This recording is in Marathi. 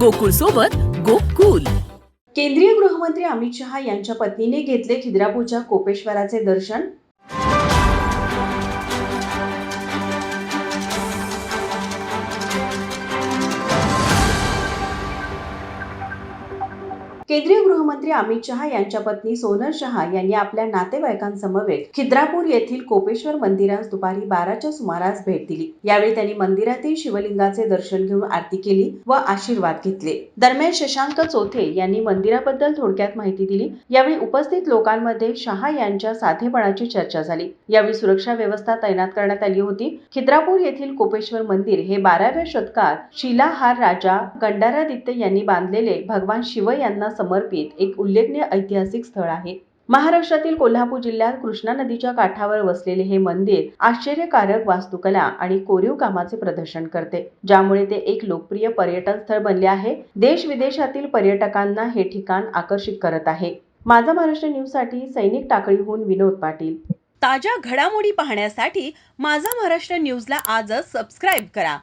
गोकुळ सोबत गोकुल. केंद्रीय गृहमंत्री अमित शहा यांच्या पत्नीने घेतले खिद्रापूरच्या कोपेश्वराचे दर्शन. केंद्रीय गृहमंत्री अमित शहा यांच्या पत्नी सोनल शहा यांनी आपल्या नातेवाईकांसमवेत खिद्रापूर येथील कोपेश्वर मंदिरास दुपारी बाराच्या सुमारास भेट दिली. यावेळी त्यांनी मंदिरातील शिवलिंगाचे दर्शन घेऊन आरती केली व आशीर्वाद घेतले. दरम्यान शशांक चोथे यांनी मंदिराबद्दल थोडक्यात माहिती दिली. यावेळी उपस्थित लोकांमध्ये शहा यांच्या साधेपणाची चर्चा झाली. यावेळी सुरक्षा व्यवस्था तैनात करण्यात आली होती. खिद्रापूर येथील कोपेश्वर मंदिर हे बाराव्या शतकात शिलाहार राजा गंडारादित्य यांनी बांधलेले भगवान शिव यांना समर्पित एक उल्लेखनीय ऐतिहासिक स्थळ आहे. महाराष्ट्रातील कोल्हापूर जिल्ह्यात कृष्णा नदीच्या काठावर वसलेले हे मंदिर आश्चर्यकारक वास्तुकला आणि कोरीव कामाचे प्रदर्शन करते ज्यामुळे ते एक लोकप्रिय पर्यटन स्थळ बनले आहे. देश विदेशातील पर्यटकांना हे ठिकाण आकर्षित करत आहे. माझा महाराष्ट्र न्यूजसाठी सैनिक टाकळीहून विनोद पाटील. ताज्या घडामोडी पाहण्यासाठी माझा महाराष्ट्र न्यूजला आजच सबस्क्राईब करा.